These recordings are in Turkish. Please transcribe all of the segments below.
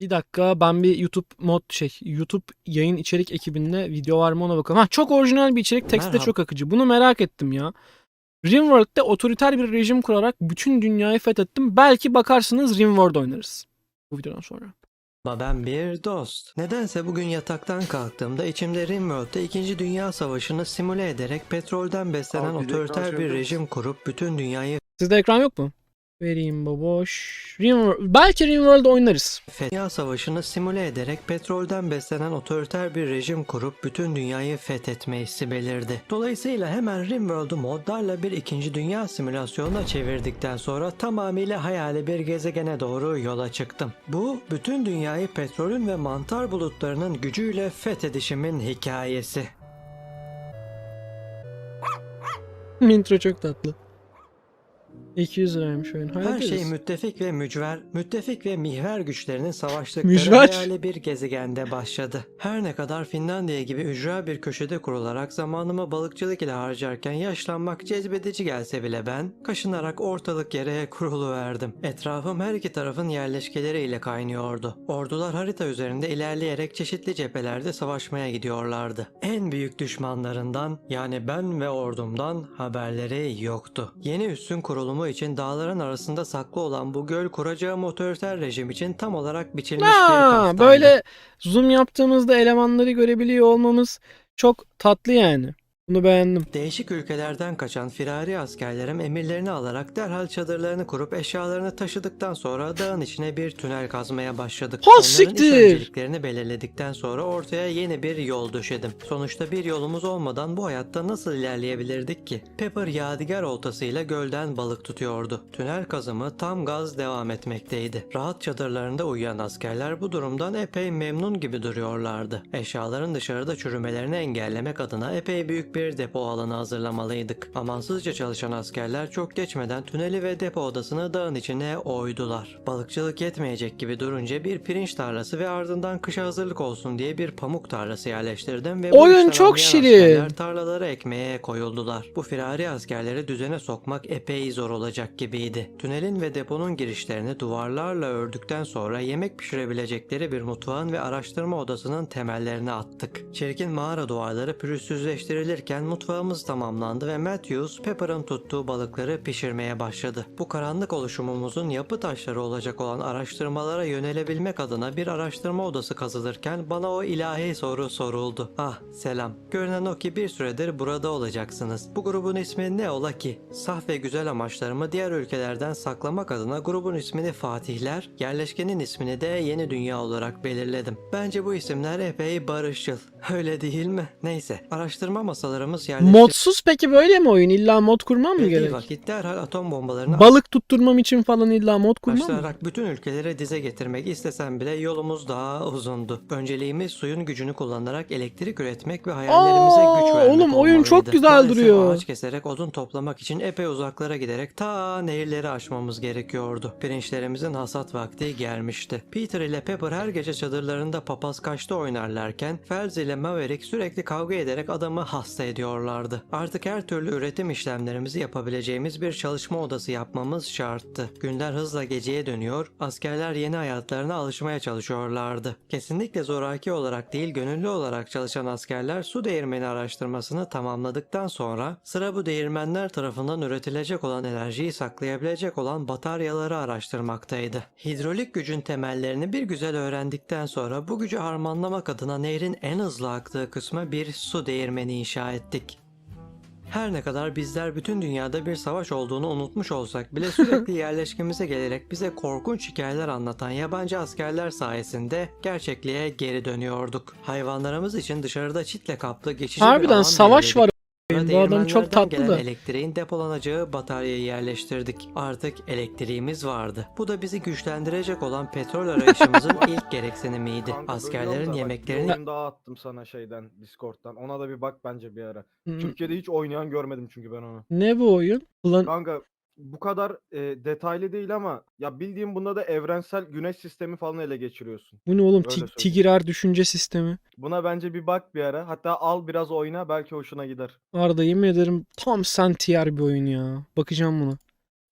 Bir dakika ben bir YouTube mod şey YouTube yayın içerik ekibinde video var mı ona bakalım. Ha çok orijinal bir içerik. Tekst de çok akıcı. Bunu merak ettim ya. Rimworld'de otoriter bir rejim kurarak bütün dünyayı fethettim. Belki bakarsınız Rimworld oynarız. Bu videodan sonra. Ama ben bir dost. Nedense bugün yataktan kalktığımda içimde Rimworld'de 2. Dünya Savaşı'nı simüle ederek petrolden beslenen Abi otoriter bir rejim kurup bütün dünyayı Sizde ekran yok mu? Vereyim baboş. Rimworld. Belki Rimworld oynarız. Dünya Savaşı'nı simüle ederek petrolden beslenen otoriter bir rejim kurup bütün dünyayı fethetme hissi belirdi. Dolayısıyla hemen Rimworld'u modlarla bir ikinci dünya simülasyonuna çevirdikten sonra tamamıyla hayali bir gezegene doğru yola çıktım. Bu bütün dünyayı petrolün ve mantar bulutlarının gücüyle fethedişimin hikayesi. Intro çok tatlı. 200 liraymış oyun. Her Hallederiz. şey müttefik ve mücver, müttefik ve mihver güçlerinin savaştıkları Mücver. hayali bir gezegende başladı. Her ne kadar Finlandiya gibi ücra bir köşede kurularak zamanımı balıkçılık ile harcarken yaşlanmak cezbedici gelse bile ben, kaşınarak ortalık yere kuruluverdim. Etrafım her iki tarafın yerleşkeleriyle kaynıyordu. Ordular harita üzerinde ilerleyerek çeşitli cephelerde savaşmaya gidiyorlardı. En büyük düşmanlarından yani ben ve ordumdan haberleri yoktu. Yeni üssün kurulumu için dağların arasında saklı olan bu göl kuracağım otoriter rejim için tam olarak biçilmiş bir Ha, kaftandı. böyle zoom yaptığımızda elemanları görebiliyor olmamız çok tatlı yani. Bunu beğendim. Değişik ülkelerden kaçan firari askerlerim emirlerini alarak derhal çadırlarını kurup eşyalarını taşıdıktan sonra dağın içine bir tünel kazmaya başladık. Ha, Onların siktir! belirledikten sonra ortaya yeni bir yol döşedim. Sonuçta bir yolumuz olmadan bu hayatta nasıl ilerleyebilirdik ki? Pepper yadigar oltasıyla gölden balık tutuyordu. Tünel kazımı tam gaz devam etmekteydi. Rahat çadırlarında uyuyan askerler bu durumdan epey memnun gibi duruyorlardı. Eşyaların dışarıda çürümelerini engellemek adına epey büyük bir depo alanı hazırlamalıydık. Amansızca çalışan askerler çok geçmeden tüneli ve depo odasını dağın içine oydular. Balıkçılık yetmeyecek gibi durunca bir pirinç tarlası ve ardından kışa hazırlık olsun diye bir pamuk tarlası yerleştirdim ve bu Oyun işten çok şirin. askerler tarlaları ekmeye koyuldular. Bu firari askerleri düzene sokmak epey zor olacak gibiydi. Tünelin ve deponun girişlerini duvarlarla ördükten sonra yemek pişirebilecekleri bir mutfağın ve araştırma odasının temellerini attık. Çirkin mağara duvarları pürüzsüzleştirilirken mutfağımız tamamlandı ve Matthews Pepper'ın tuttuğu balıkları pişirmeye başladı. Bu karanlık oluşumumuzun yapı taşları olacak olan araştırmalara yönelebilmek adına bir araştırma odası kazılırken bana o ilahi soru soruldu. Ah selam. Görünen o ki bir süredir burada olacaksınız. Bu grubun ismi ne ola ki? Saf ve güzel amaçlarımı diğer ülkelerden saklamak adına grubun ismini Fatihler, yerleşkenin ismini de Yeni Dünya olarak belirledim. Bence bu isimler epey barışçıl. Öyle değil mi? Neyse. Araştırma masalarımız yerleştirildiği Modsuz peki böyle mi oyun? İlla mod kurmam mı gerek? vakit derhal atom bombalarını Balık tutturmam için falan illa mod kurmam mı? Başlayarak bütün ülkelere dize getirmek istesem bile yolumuz daha uzundu. Önceliğimiz suyun gücünü kullanarak elektrik üretmek ve hayallerimize Aa, güç vermek oğlum, oyun çok olmalıydı. güzel Maalesef duruyor. ağaç keserek odun toplamak için epey uzaklara giderek ta nehirleri aşmamız gerekiyordu. Pirinçlerimizin hasat vakti gelmişti. Peter ile Pepper her gece çadırlarında papaz kaçta oynarlarken Felz ile Maverick sürekli kavga ederek adamı hasta ediyorlardı. Artık her türlü üretim işlemlerimizi yapabileceğimiz bir çalışma odası yapmamız şarttı. Günler hızla geceye dönüyor, askerler yeni hayatlarına alışmaya çalışıyorlardı. Kesinlikle zoraki olarak değil gönüllü olarak çalışan askerler su değirmeni araştırmasını tamamladıktan sonra sıra bu değirmenler tarafından üretilecek olan enerjiyi saklayabilecek olan bataryaları araştırmaktaydı. Hidrolik gücün temellerini bir güzel öğrendikten sonra bu gücü harmanlamak adına nehrin en hızlı aktığı kısma bir su değirmeni inşa ettik. Her ne kadar bizler bütün dünyada bir savaş olduğunu unutmuş olsak bile sürekli yerleşkemize gelerek bize korkunç hikayeler anlatan yabancı askerler sayesinde gerçekliğe geri dönüyorduk. Hayvanlarımız için dışarıda çitle kaplı geçici bir Harbiden alan savaş belirledik. var. Bu adam çok tatlı da. elektriğin depolanacağı bataryayı yerleştirdik. Artık elektriğimiz vardı. Bu da bizi güçlendirecek olan petrol arayışımızın ilk gereksinimiydi. Kanka Askerlerin da bak, yemeklerini oyun daha attım sana şeyden Discord'dan. Ona da bir bak bence bir ara. Hmm, Türkiye'de hiç oynayan görmedim çünkü ben onu. Ne bu oyun? Ulan Kanka bu kadar e, detaylı değil ama ya bildiğim bunda da evrensel güneş sistemi falan ele geçiriyorsun. bu ne oğlum? Öyle Ti- söyleyeyim. Düşünce sistemi. Buna bence bir bak bir ara. Hatta al biraz oyna belki hoşuna gider. Arda yemin ederim tam sen tier bir oyun ya. Bakacağım buna.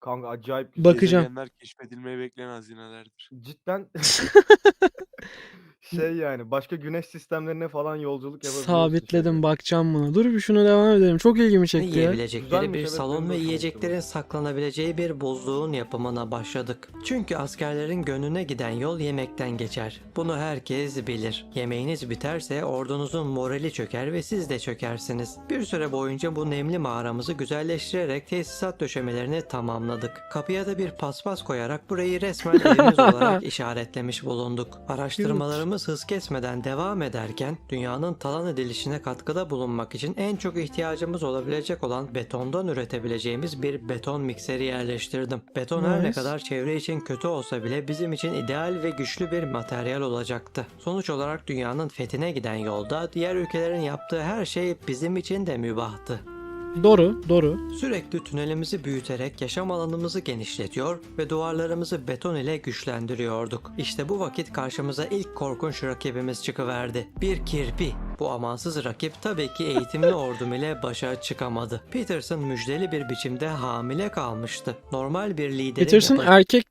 Kanka acayip güzel. Bakacağım. Gezegenler keşfedilmeyi bekleyen hazinelerdir. Cidden Şey yani başka güneş sistemlerine falan yolculuk yapabiliyorsun. Sabitledim bakacağım buna. Dur bir şuna devam edelim. Çok ilgimi çekti ya. yiyebilecekleri Güzelmiş, bir evet, salon benim de ve hoşuma yiyeceklerin gitti saklanabileceği bir buzluğun yapımına başladık. Çünkü askerlerin gönlüne giden yol yemekten geçer. Bunu herkes bilir. Yemeğiniz biterse ordunuzun morali çöker ve siz de çökersiniz. Bir süre boyunca bu nemli mağaramızı güzelleştirerek tesisat döşemelerini tamamladık. Kapıya da bir paspas koyarak burayı resmen evimiz olarak işaretlemiş bulunduk. Araştırmalarımız hız kesmeden devam ederken dünyanın talan edilişine katkıda bulunmak için en çok ihtiyacımız olabilecek olan betondan üretebileceğimiz bir beton mikseri yerleştirdim. Beton her ne Nice. kadar çevre için kötü olsa bile bizim için ideal ve güçlü bir materyal olacaktı. Sonuç olarak dünyanın fethine giden yolda diğer ülkelerin yaptığı her şey bizim için de mübahtı. Doğru, doğru. Sürekli tünelimizi büyüterek yaşam alanımızı genişletiyor ve duvarlarımızı beton ile güçlendiriyorduk. İşte bu vakit karşımıza ilk korkunç rakibimiz çıkıverdi. Bir kirpi. Bu amansız rakip tabii ki eğitimli ordum ile başa çıkamadı. Peterson müjdeli bir biçimde hamile kalmıştı. Normal bir liderin Peterson yapacağı erkek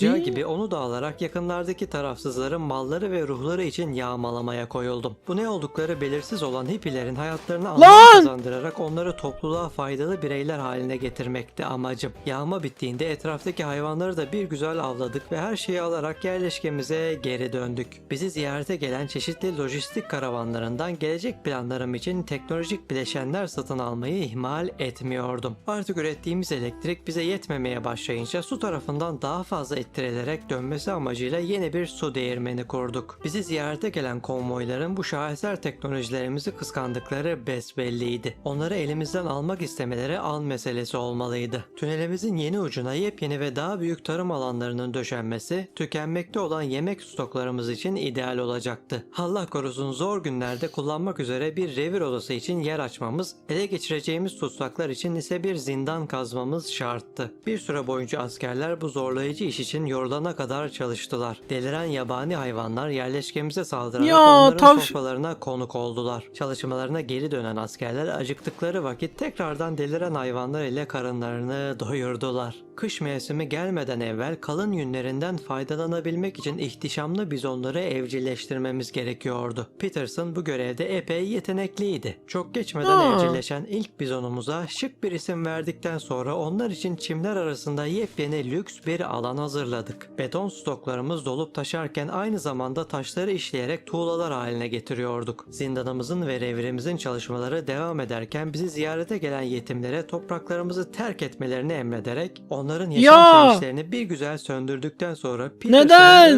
değil. gibi onu da alarak yakınlardaki tarafsızların malları ve ruhları için yağmalamaya koyuldum. Bu ne oldukları belirsiz olan hippilerin hayatlarına anlam kazandırarak onları topluluğa faydalı bireyler haline getirmekti amacım. Yağma bittiğinde etraftaki hayvanları da bir güzel avladık ve her şeyi alarak yerleşkemize geri döndük. Bizi ziyarete gelen çeşitli lojistik karavanlarından gelecek planlarım için teknolojik bileşenler satın almayı ihmal etmiyordum. Artık ürettiğimiz elektrik bize yetmemeye başlayınca su tarafından daha fazla ettirilerek dönmesi amacıyla yeni bir su değirmeni kurduk. Bizi ziyarete gelen konvoyların bu şaheser teknolojilerimizi kıskandıkları besbelliydi. Onları elimizden almak istemeleri an meselesi olmalıydı. Tünelimizin yeni ucuna yepyeni ve daha büyük tarım alanlarının döşenmesi, tükenmekte olan yemek stoklarımız için ideal olacaktı. Allah korusun zor günlerde kullanmak üzere bir revir odası için yer açmamız, ele geçireceğimiz tutsaklar için ise bir zindan kazmamız şarttı. Bir süre boyunca askerler bu zorlayıcı iş için yorulana kadar çalıştılar. Deliren yabani hayvanlar yerleşkemize saldırarak Ya, onların sofralarına konuk oldular. Çalışmalarına geri dönen askerler acıktıkları vakit tekrardan deliren hayvanlar ile karınlarını doyurdular. Kış mevsimi gelmeden evvel kalın yünlerinden faydalanabilmek için ihtişamlı bizonları evcilleştirmemiz gerekiyordu. Peterson bu görevde epey yetenekliydi. Çok geçmeden Aa. evcilleşen ilk bizonumuza şık bir isim verdikten sonra onlar için çimler arasında yepyeni lüks bir alan hazırladık. Beton stoklarımız dolup taşarken aynı zamanda taşları işleyerek tuğlalar haline getiriyorduk. Zindanımızın ve revirimizin çalışmaları devam ederken bizi ziyarete gelen yetimlere topraklarımızı terk etmelerini emrederek onların yaşam Ya! sevinçlerini bir güzel söndürdükten sonra Peterson'ın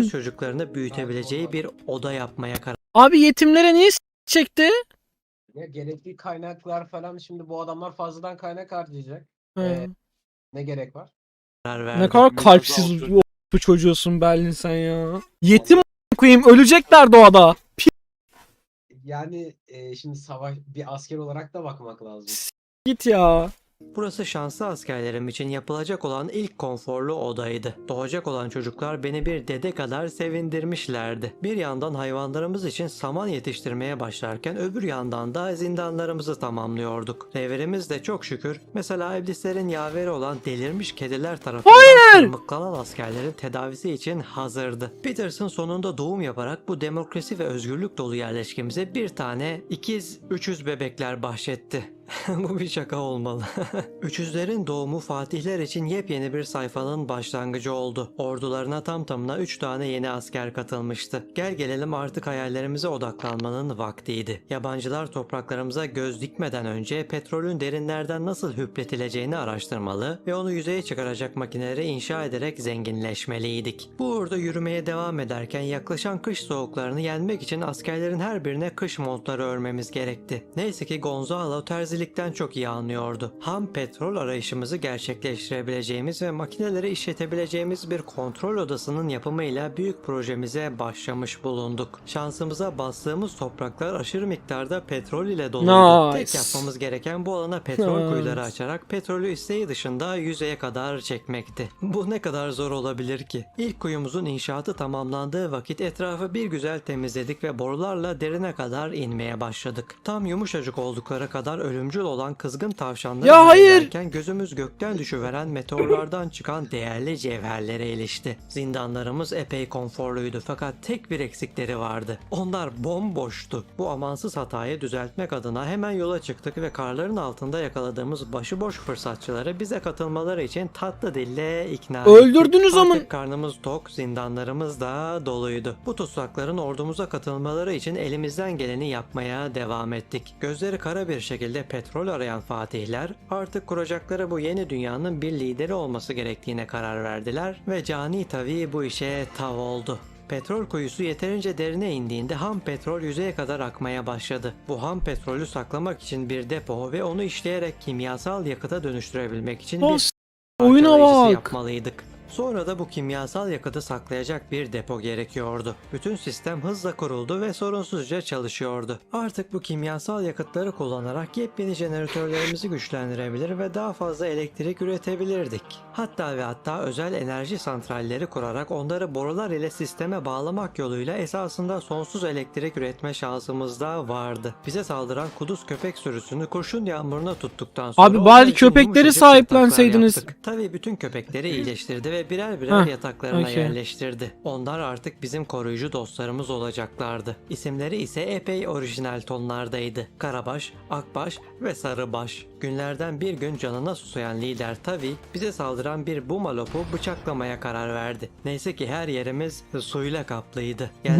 Neden? çocuklarını büyütebileceği bir oda yapmaya karar Abi yetimlere niye s- çekti? Ya gerekli kaynaklar falan şimdi bu adamlar fazladan kaynak harcayacak. Ha. Ee, Ne gerek var? Ne kadar kalpsiz bu çocuğusun Berlin sen ya. Yetim koyayım ölecekler doğada. Yani e, şimdi savaş bir asker olarak da bakmak lazım. Git ya. Burası şanslı askerlerim için yapılacak olan ilk konforlu odaydı. Doğacak olan çocuklar beni bir dede kadar sevindirmişlerdi. Bir yandan hayvanlarımız için saman yetiştirmeye başlarken öbür yandan da zindanlarımızı tamamlıyorduk. Revirimiz de çok şükür mesela iblislerin yaveri olan delirmiş kediler tarafından tırmıklanan askerlerin tedavisi için hazırdı. Peterson sonunda doğum yaparak bu demokrasi ve özgürlük dolu yerleşkemize bir tane ikiz 300 bebekler bahşetti. Bu bir şaka olmalı. Üçüzlerin doğumu Fatihler için yepyeni bir sayfanın başlangıcı oldu. Ordularına tam tamına 3 tane yeni asker katılmıştı. Gel gelelim artık hayallerimize odaklanmanın vaktiydi. Yabancılar topraklarımıza göz dikmeden önce petrolün derinlerden nasıl hüpletileceğini araştırmalı ve onu yüzeye çıkaracak makineleri inşa ederek zenginleşmeliydik. Bu uğurda yürümeye devam ederken yaklaşan kış soğuklarını yenmek için askerlerin her birine kış montları örmemiz gerekti. Neyse ki Gonzalo terzilikten çok iyi anlıyordu. Ham petrol arayışımızı gerçekleştirebileceğimiz ve makineleri işletebileceğimiz bir kontrol odasının yapımıyla büyük projemize başlamış bulunduk. Şansımıza bastığımız topraklar aşırı miktarda petrol ile doluydu. Nice. Tek yapmamız gereken bu alana petrol Nice. kuyuları açarak petrolü isteği dışında yüzeye kadar çekmekti. Bu ne kadar zor olabilir ki? İlk kuyumuzun inşaatı tamamlandığı vakit etrafı bir güzel temizledik ve borularla derine kadar inmeye başladık. Tam yumuşacık oldukları kadar ölümlü ölümcül olan kızgın tavşanları Ya hayır! izlerken gözümüz gökten düşüveren meteorlardan çıkan değerli cevherlere ilişti. Zindanlarımız epey konforluydu fakat tek bir eksikleri vardı. Onlar bomboştu. Bu amansız hatayı düzeltmek adına hemen yola çıktık ve karların altında yakaladığımız başıboş fırsatçıları bize katılmaları için tatlı dille ikna ettik. Öldürdünüz Artık karnımız tok, zindanlarımız da doluydu. Bu tutsakların ordumuza katılmaları için elimizden geleni yapmaya devam ettik. Gözleri kara bir şekilde petrol arayan fatihler artık kuracakları bu yeni dünyanın bir lideri olması gerektiğine karar verdiler ve Cani tabii bu işe tav oldu. Petrol kuyusu yeterince derine indiğinde ham petrol yüzeye kadar akmaya başladı. Bu ham petrolü saklamak için bir depo ve onu işleyerek kimyasal yakıta dönüştürebilmek için bir oyuna bak. yapmalıydık. Sonra da bu kimyasal yakıtı saklayacak bir depo gerekiyordu. Bütün sistem hızla kuruldu ve sorunsuzca çalışıyordu. Artık bu kimyasal yakıtları kullanarak yepyeni jeneratörlerimizi güçlendirebilir ve daha fazla elektrik üretebilirdik. Hatta ve hatta özel enerji santralleri kurarak onları borular ile sisteme bağlamak yoluyla esasında sonsuz elektrik üretme şansımız da vardı. Bize saldıran kuduz köpek sürüsünü kurşun yağmuruna tuttuktan sonra Abi bari köpekleri sahiplenseydiniz. Tabii bütün köpekleri iyileştirdi ve birer birer Heh, yataklarına okey. yerleştirdi. Onlar artık bizim koruyucu dostlarımız olacaklardı. İsimleri ise epey orijinal tonlardaydı. Karabaş, Akbaş ve Sarıbaş. Günlerden bir gün canına susayan lider Tavi bize saldıran bir bumalopu bıçaklamaya karar verdi. Neyse ki her yerimiz suyla kaplıydı. Ne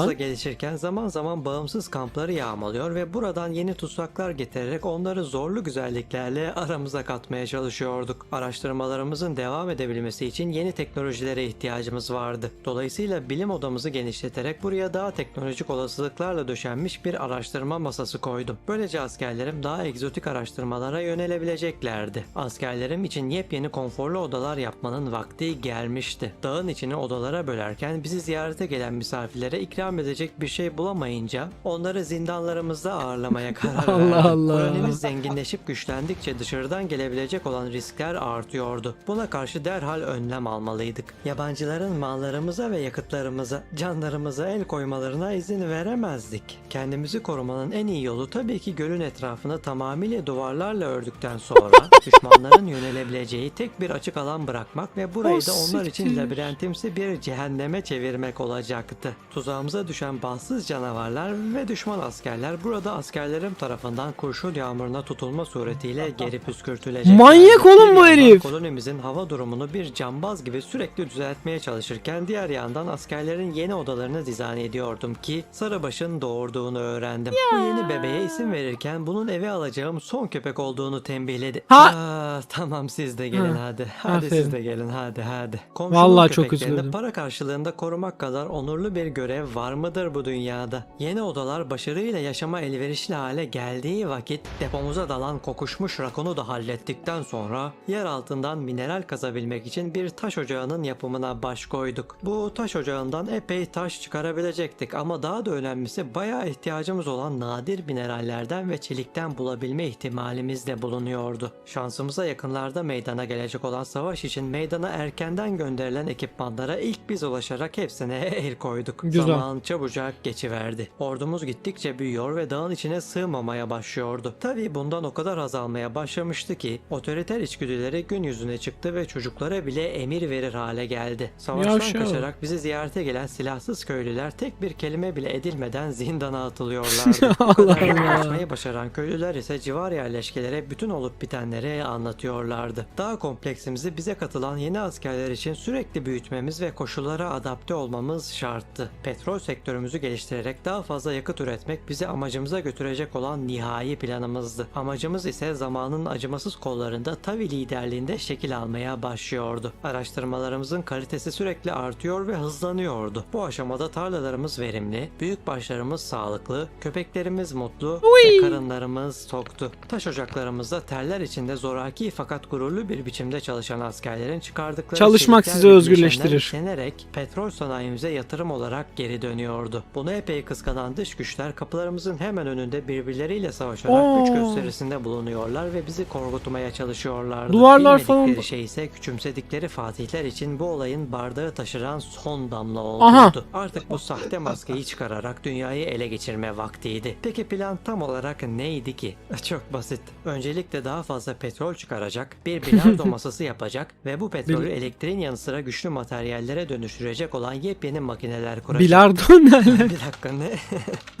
hızla gelişirken zaman zaman bağımsız kampları yağmalıyor ve buradan yeni tutsaklar getirerek onları zorlu güzelliklerle aramıza katmaya çalışıyorduk. Araştırmalarımızın devam edebilmesi için yeni teknolojilere ihtiyacımız vardı. Dolayısıyla bilim odamızı genişleterek buraya daha teknolojik olasılıklarla döşenmiş bir araştırma masası koydum. Böylece askerlerim daha egzotik araştırmalara yönelebileceklerdi. Askerlerim için yepyeni konforlu odalar yapmanın vakti gelmişti. Dağın içini odalara bölerken bizi ziyarete gelen misafirlere ikram edecek bir şey bulamayınca onları zindanlarımızda ağırlamaya karar Allah verdim. Allah. Kolonimiz zenginleşip güçlendikçe dışarıdan gelebilecek olan riskler artıyordu. Buna karşı derhal önlem almalıydık. Yabancıların mallarımıza ve yakıtlarımıza, canlarımıza el koymalarına izin veremezdik. Kendimizi korumanın en iyi yolu tabii ki gölün etrafını tamamıyla duvarlarla ördükten sonra düşmanların yönelebileceği tek bir açık alan bırakmak ve burayı da onlar için labirentimsi bir cehenneme çevirmek olacaktı. Tuzağımıza düşen bahtsız canavarlar ve düşman askerler burada askerlerim tarafından kurşun yağmuruna tutulma suretiyle geri püskürtülecek. Manyak oğlum bu herif. Kolonimizin hava durumunu bir cambaz gibi sürekli düzeltmeye çalışırken diğer yandan askerlerin yeni odalarını dizayn ediyordum ki Sarıbaş'ın doğurduğunu öğrendim. Bu yeni bebeğe isim verirken bunun eve alacağım son köpek olduğunu tembihledi. Ha. Aa, tamam siz de gelin Ha, hadi. Hadi aferin. siz de gelin hadi hadi. Komşunun Vallahi çok üzüldüm. para karşılığında korumak kadar onurlu bir görev var mıdır bu dünyada? Yeni odalar başarıyla yaşama elverişli hale geldiği vakit depomuza dalan kokuşmuş rakonu da hallettikten sonra yer altından mineral kazabilmek için bir taş ocağının yapımına baş koyduk. Bu taş ocağından epey taş çıkarabilecektik ama daha da önemlisi bayağı ihtiyacımız olan nadir minerallerden ve çelikten bulabilme ihtimalimiz de bulunuyordu. Şansımıza yakınlarda meydana gelecek olan savaş için meydana erkenden gönderilen ekipmanlara ilk biz ulaşarak hepsine el koyduk. Güzel. Zaman çabucak geçiverdi. Ordumuz gittikçe büyüyor ve dağın içine sığmamaya başlıyordu. Tabii bundan o kadar azalmaya başlamıştı ki otoriter içgüdüleri gün yüzüne çıktı ve çocuklara bile emir verir hale geldi. Savaştan kaçarak bizi ziyarete gelen silahsız köylüler tek bir kelime bile edilmeden zindana atılıyorlardı. Bu Allah Allah. kaçmayı başaran köylüler ise civar yerleşkelere bütün olup bitenleri anlatıyorlardı. Daha kompleksimizi bize katılan yeni askerler için sürekli büyütmemiz ve koşullara adapte olmamız şarttı. Petrol sektörümüzü geliştirerek daha fazla yakıt üretmek bizi amacımıza götürecek olan nihai planımızdı. Amacımız ise zamanın acımasız kollarında Tavi liderliğinde şekil almaya başlıyordu. Araştırmalarımızın kalitesi sürekli artıyor ve hızlanıyordu. Bu aşamada tarlalarımız verimli, büyük başlarımız sağlıklı, köpeklerimiz mutlu ve karınlarımız toktu. Taş ocaklarımızda terler içinde zoraki fakat gururlu bir biçimde çalışan askerlerin çıkardıkları Çalışmak sizi özgürleştirir. işlenerek petrol sanayimize yatırım olarak geri dönüyordu. Bunu epey kıskanan dış güçler kapılarımızın hemen önünde birbirleriyle savaşarak güç Oo. gösterisinde bulunuyorlar ve bizi korkutmaya çalışıyorlardı. Duvarlar Bilmedikleri falan- şey ise küçümsedikleri askeri fatihler için bu olayın bardağı taşıran son damla Aha. oldu. Artık bu sahte maskeyi çıkararak dünyayı ele geçirme vaktiydi. Peki plan tam olarak neydi ki? Çok basit. Öncelikle daha fazla petrol çıkaracak, bir bilardo masası yapacak ve bu petrolü Bil- elektriğin yanı sıra güçlü materyallere dönüştürecek olan yepyeni makineler kuracak. Bilardo ne? bir dakika ne?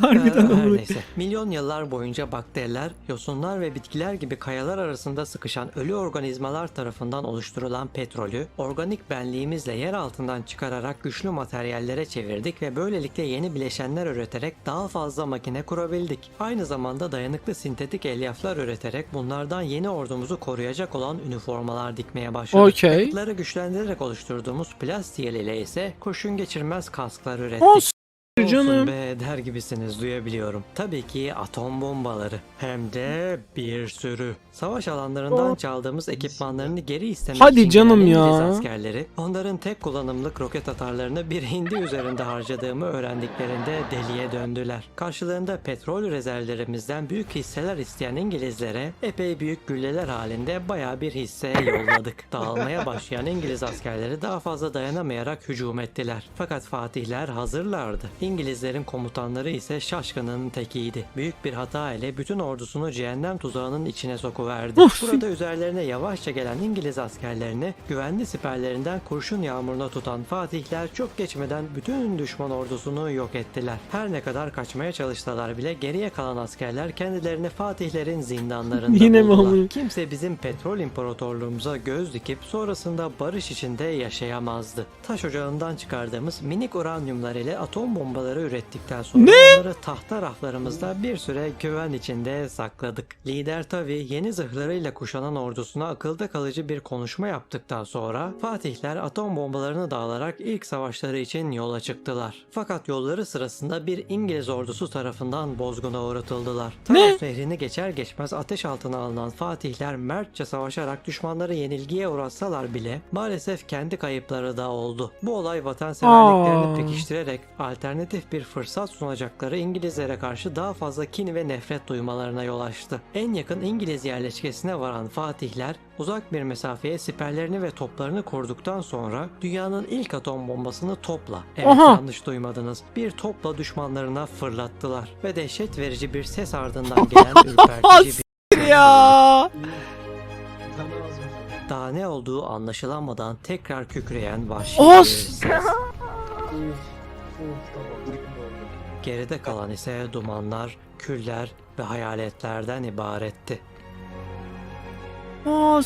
Harbiden Her olur. neyse. Milyon yıllar boyunca bakteriler, yosunlar ve bitkiler gibi kayalar arasında sıkışan ölü organizmalar tarafından oluşturulan petrolü organik benliğimizle yer altından çıkararak güçlü materyallere çevirdik ve böylelikle yeni bileşenler üreterek daha fazla makine kurabildik. Aynı zamanda dayanıklı sintetik elyaflar üreterek bunlardan yeni ordumuzu koruyacak olan üniformalar dikmeye başladık. Okey. Yakıtları güçlendirerek oluşturduğumuz plastik ile ise kurşun geçirmez kasklar ürettik. O s- Olsun canım. be der gibisiniz duyabiliyorum. Tabii ki atom bombaları. Hem de bir sürü. Savaş alanlarından Oh. çaldığımız ekipmanlarını geri istemek Hadi için canım gelen ya. İngiliz askerleri onların tek kullanımlık roket atarlarını bir hindi üzerinde harcadığımı öğrendiklerinde deliye döndüler. Karşılığında petrol rezervlerimizden büyük hisseler isteyen İngilizlere epey büyük gülleler halinde baya bir hisse yolladık. Dağılmaya başlayan İngiliz askerleri daha fazla dayanamayarak hücum ettiler. Fakat fatihler hazırlardı. İngilizlerin komutanları ise şaşkının tekiydi. Büyük bir hata ile bütün ordusunu cehennem tuzağının içine sokuverdi. Of. Burada üzerlerine yavaşça gelen İngiliz askerlerini güvenli siperlerinden kurşun yağmuruna tutan fatihler çok geçmeden bütün düşman ordusunu yok ettiler. Her ne kadar kaçmaya çalışsalar bile geriye kalan askerler kendilerini fatihlerin zindanlarında Yine mi buldular. amına? Kimse bizim petrol imparatorluğumuza göz dikip sonrasında barış içinde yaşayamazdı. Taş ocağından çıkardığımız minik uranyumlar ile atom bombaları ürettikten sonra onları tahta raflarımızda bir süre güven içinde sakladık. Lider Tavi yeni zırhlarıyla kuşanan ordusuna akılda kalıcı bir konuşma yaptıktan sonra Fatihler atom bombalarını dağılarak ilk savaşları için yola çıktılar. Fakat yolları sırasında bir İngiliz ordusu tarafından bozguna uğratıldılar. Ne? Taros nehrini geçer geçmez ateş altına alınan Fatihler mertçe savaşarak düşmanları yenilgiye uğratsalar bile maalesef kendi kayıpları da oldu. Bu olay vatanseverliklerini Aa. pekiştirerek alternatif bir fırsat sunacakları İngilizlere karşı daha fazla kin ve nefret duymalarına yol açtı. En yakın İngiliz yerleşkesine varan Fatihler uzak bir mesafeye siperlerini ve toplarını kurduktan sonra dünyanın ilk atom bombasını topla. Evet Aha. yanlış duymadınız. Bir topla düşmanlarına fırlattılar ve dehşet verici bir ses ardından gelen ürpertici bir Ya. Daha ne olduğu anlaşılamadan tekrar kükreyen vahşi bir ses. Geride kalan ise dumanlar, küller ve hayaletlerden ibaretti. O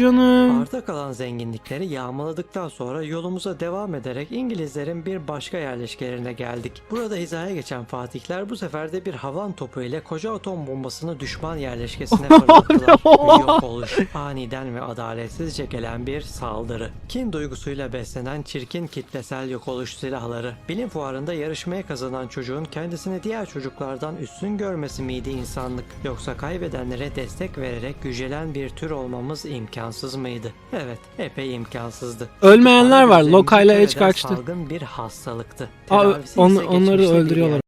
canım. Arta kalan zenginlikleri yağmaladıktan sonra yolumuza devam ederek İngilizlerin bir başka yerleşkelerine geldik. Burada hizaya geçen fatihler bu sefer de bir havan topu ile koca atom bombasını düşman yerleşkesine fırlattılar. bir yok oluş. Aniden ve adaletsizce gelen bir saldırı. Kin duygusuyla beslenen çirkin kitlesel yok oluş silahları. Bilim fuarında yarışmaya kazanan çocuğun kendisini diğer çocuklardan üstün görmesi miydi insanlık? Yoksa kaybedenlere destek vererek yücelen bir tür olmamız imkansız mıydı? Evet, epey imkansızdı. Ölmeyenler var. Lokayla Edge kaçtı. Salgın bir hastalıktı. Aa, Tedavisi on- ise onları geçmişte bir öldürüyorlar.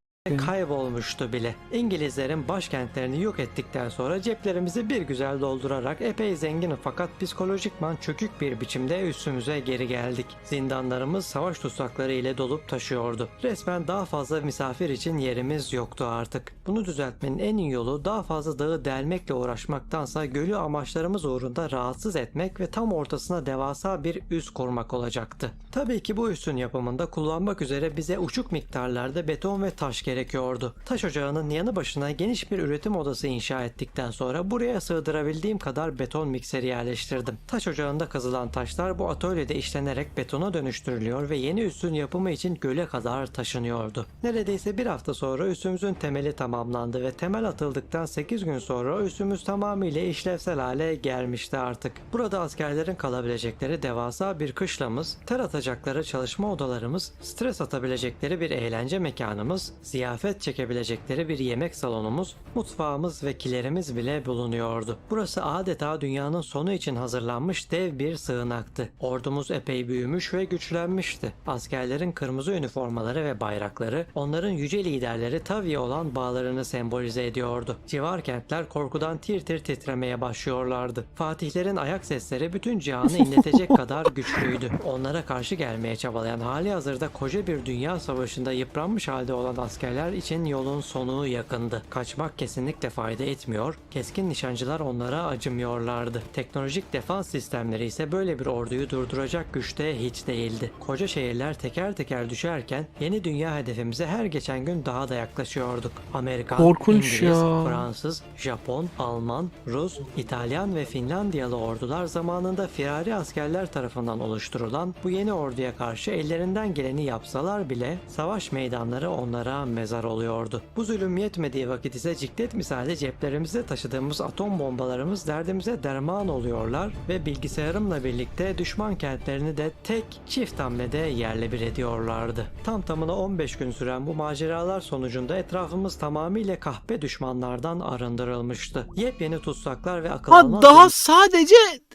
Kaybolmuştu bile. İngilizlerin başkentlerini yok ettikten sonra ceplerimizi bir güzel doldurarak epey zengin fakat psikolojikman çökük bir biçimde üstümüze geri geldik. Zindanlarımız savaş tutsakları ile dolup taşıyordu. Resmen daha fazla misafir için yerimiz yoktu artık. Bunu düzeltmenin en iyi yolu daha fazla dağı delmekle uğraşmaktansa gölü amaçlarımız uğrunda rahatsız etmek ve tam ortasına devasa bir üs kurmak olacaktı. Tabii ki bu üssün yapımında kullanmak üzere bize uçuk miktarlarda beton ve taş gerekiyordu. Taş ocağının yanı başına geniş bir üretim odası inşa ettikten sonra buraya sığdırabildiğim kadar beton mikseri yerleştirdim. Taş ocağında kazılan taşlar bu atölyede işlenerek betona dönüştürülüyor ve yeni üssün yapımı için göle kadar taşınıyordu. Neredeyse bir hafta sonra üssümüzün temeli tamamlandı ve temel atıldıktan 8 gün sonra üssümüz tamamıyla işlevsel hale gelmişti artık. Burada askerlerin kalabilecekleri devasa bir kışlamız, ter atacakları çalışma odalarımız, stres atabilecekleri bir eğlence mekanımız, ziyaret ziyafet çekebilecekleri bir yemek salonumuz, mutfağımız ve kilerimiz bile bulunuyordu. Burası adeta dünyanın sonu için hazırlanmış dev bir sığınaktı. Ordumuz epey büyümüş ve güçlenmişti. Askerlerin kırmızı üniformaları ve bayrakları onların yüce liderleri Tavi'ye olan bağlarını sembolize ediyordu. Civar kentler korkudan tir tir titremeye başlıyorlardı. Fatihlerin ayak sesleri bütün cihanı inletecek kadar güçlüydü. Onlara karşı gelmeye çabalayan hali hazırda koca bir dünya savaşında yıpranmış halde olan askerler için yolun sonu yakındı. Kaçmak kesinlikle fayda etmiyor, keskin nişancılar onlara acımıyorlardı. Teknolojik defans sistemleri ise böyle bir orduyu durduracak güçte hiç değildi. Koca şehirler teker teker düşerken yeni dünya hedefimize her geçen gün daha da yaklaşıyorduk. Amerikan, Korkunç İngiliz, ya. Fransız, Japon, Alman, Rus, İtalyan ve Finlandiyalı ordular zamanında firari askerler tarafından oluşturulan bu yeni orduya karşı ellerinden geleni yapsalar bile savaş meydanları onlara mezar oluyordu. Bu zulüm yetmediği vakit ise ciklet misali ceplerimizde taşıdığımız atom bombalarımız derdimize derman oluyorlar ve bilgisayarımla birlikte düşman kentlerini de tek çift hamlede yerle bir ediyorlardı. Tam tamına 15 gün süren bu maceralar sonucunda etrafımız tamamıyla kahpe düşmanlardan arındırılmıştı. Yepyeni tutsaklar ve akıl Ha daha sadece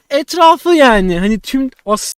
etrafı yani. Hani tüm as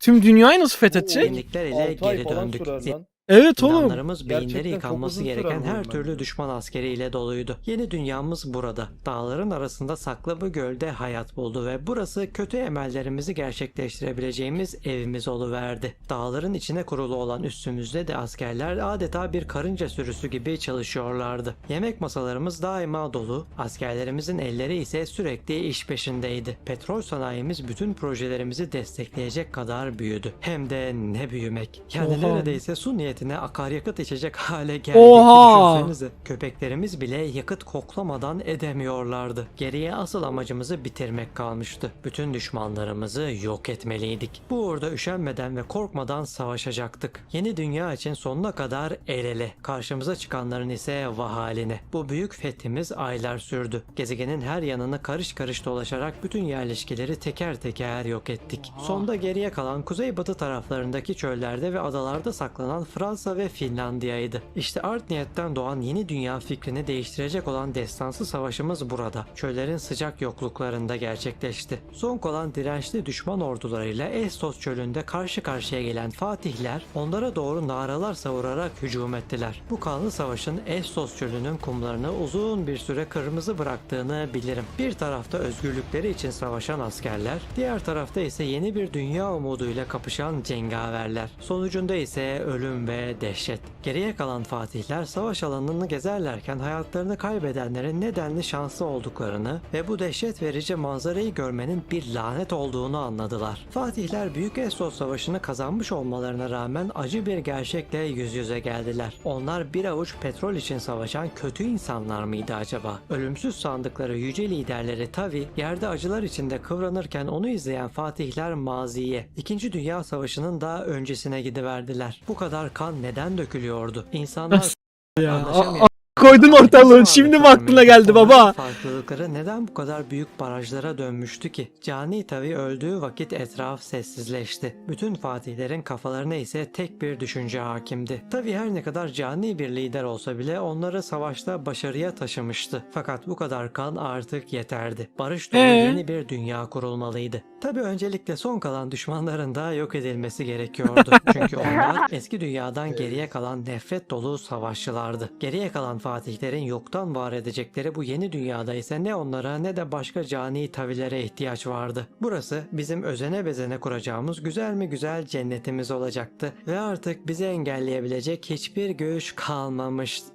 tüm dünyayı nasıl fethedecek? zenginlikler ile geri falan döndük. Evet oğlum. Zindanlarımız beyinleri Gerçekten çok yıkanması uzun gereken her bence. türlü düşman askeriyle doluydu. Yeni dünyamız burada. Dağların arasında saklı bir gölde hayat buldu ve burası kötü emellerimizi gerçekleştirebileceğimiz evimiz oluverdi. Dağların içine kurulu olan üstümüzde de askerler adeta bir karınca sürüsü gibi çalışıyorlardı. Yemek masalarımız daima dolu, askerlerimizin elleri ise sürekli iş peşindeydi. Petrol sanayimiz bütün projelerimizi destekleyecek kadar büyüdü. Hem de ne büyümek. Yani Oha. neredeyse su niyetine akaryakıt içecek hale geldik. Oha! Düşünsenize. Köpeklerimiz bile yakıt koklamadan edemiyorlardı. Geriye asıl amacımızı bitirmek kalmıştı. Bütün düşmanlarımızı yok etmeliydik. Bu uğurda üşenmeden ve korkmadan savaşacaktık. Yeni dünya için sonuna kadar el ele. Karşımıza çıkanların ise vah haline. Bu büyük fethimiz aylar sürdü. Gezegenin her yanını karış karış dolaşarak bütün yerleşkeleri teker teker yok ettik. Sonda geriye kalan kuzeybatı taraflarındaki çöllerde ve adalarda saklanan Fransa ve Finlandiya'ydı. İşte art niyetten doğan yeni dünya fikrini değiştirecek olan destansı savaşımız burada. Çöllerin sıcak yokluklarında gerçekleşti. Son kalan dirençli düşman ordularıyla Estos çölünde karşı karşıya gelen Fatihler onlara doğru naralar savurarak hücum ettiler. Bu kanlı savaşın Estos çölünün kumlarını uzun bir süre kırmızı bıraktığını bilirim. Bir tarafta özgürlükleri için savaşan askerler, diğer tarafta ise yeni bir dünya umuduyla kapışan cengaverler. Sonucunda ise ölüm ve dehşet. Geriye kalan fatihler savaş alanını gezerlerken hayatlarını kaybedenlerin nedenli şanslı olduklarını ve bu dehşet verici manzarayı görmenin bir lanet olduğunu anladılar. Fatihler Büyük Essos Savaşı'nı kazanmış olmalarına rağmen acı bir gerçekle yüz yüze geldiler. Onlar bir avuç petrol için savaşan kötü insanlar mıydı acaba? Ölümsüz sandıkları yüce liderleri Tavi yerde acılar içinde kıvranırken onu izleyen fatihler maziye, İkinci Dünya Savaşı'nın da öncesine gidiverdiler. Bu kadar kan neden dökülüyordu? İnsanlar Ya, a- koydun ortalığı. Şimdi mi aklına geldi baba? Farklılıkları neden bu kadar büyük barajlara dönmüştü ki? Cani Tavi öldüğü vakit etraf sessizleşti. Bütün fatihlerin kafalarına ise tek bir düşünce hakimdi. Tavi her ne kadar cani bir lider olsa bile onları savaşta başarıya taşımıştı. Fakat bu kadar kan artık yeterdi. Barış dolu Ee? yeni bir dünya kurulmalıydı. Tabi öncelikle son kalan düşmanların da yok edilmesi gerekiyordu. Çünkü onlar eski dünyadan geriye kalan nefret dolu savaşçılardı. Geriye kalan fatihlerin yoktan var edecekleri bu yeni dünyada ise ne onlara ne de başka cani tavilere ihtiyaç vardı. Burası bizim özene bezene kuracağımız güzel mi güzel cennetimiz olacaktı ve artık bizi engelleyebilecek hiçbir güç kalmamıştı.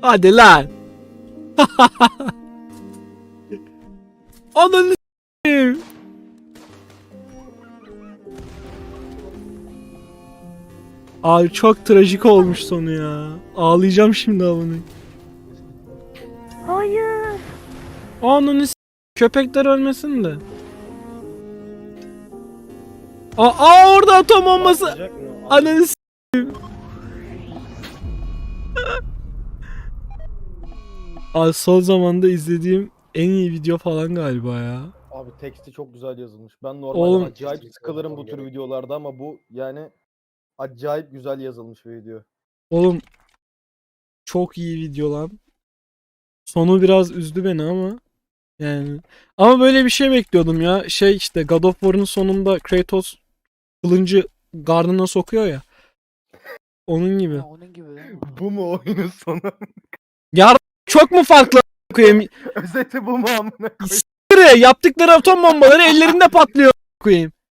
Hadi lan. Ananı s**eyim. Abi çok trajik olmuş sonu ya. Ağlayacağım şimdi avını. Hayır. Ananı s**eyim. Köpekler ölmesin de. Aa, aa orada atom bombası. Ananı s**eyim. Abi son zamanda izlediğim en iyi video falan galiba ya. Abi teksti çok güzel yazılmış. Ben normalde Oğlum- acayip sıkılırım bu tür videolarda ama bu yani acayip güzel yazılmış bir video. Oğlum çok iyi video lan. Sonu biraz üzdü beni ama yani ama böyle bir şey bekliyordum ya. Şey işte God of War'ın sonunda Kratos kılıncı gardına sokuyor ya. Onun gibi. Ha, onun gibi değil mi? Bu mu oyunun sonu? Ya çok mu farklı koyayım? Özeti bu mu amına koyayım? Yaptıkları atom bombaları ellerinde patlıyor koyayım.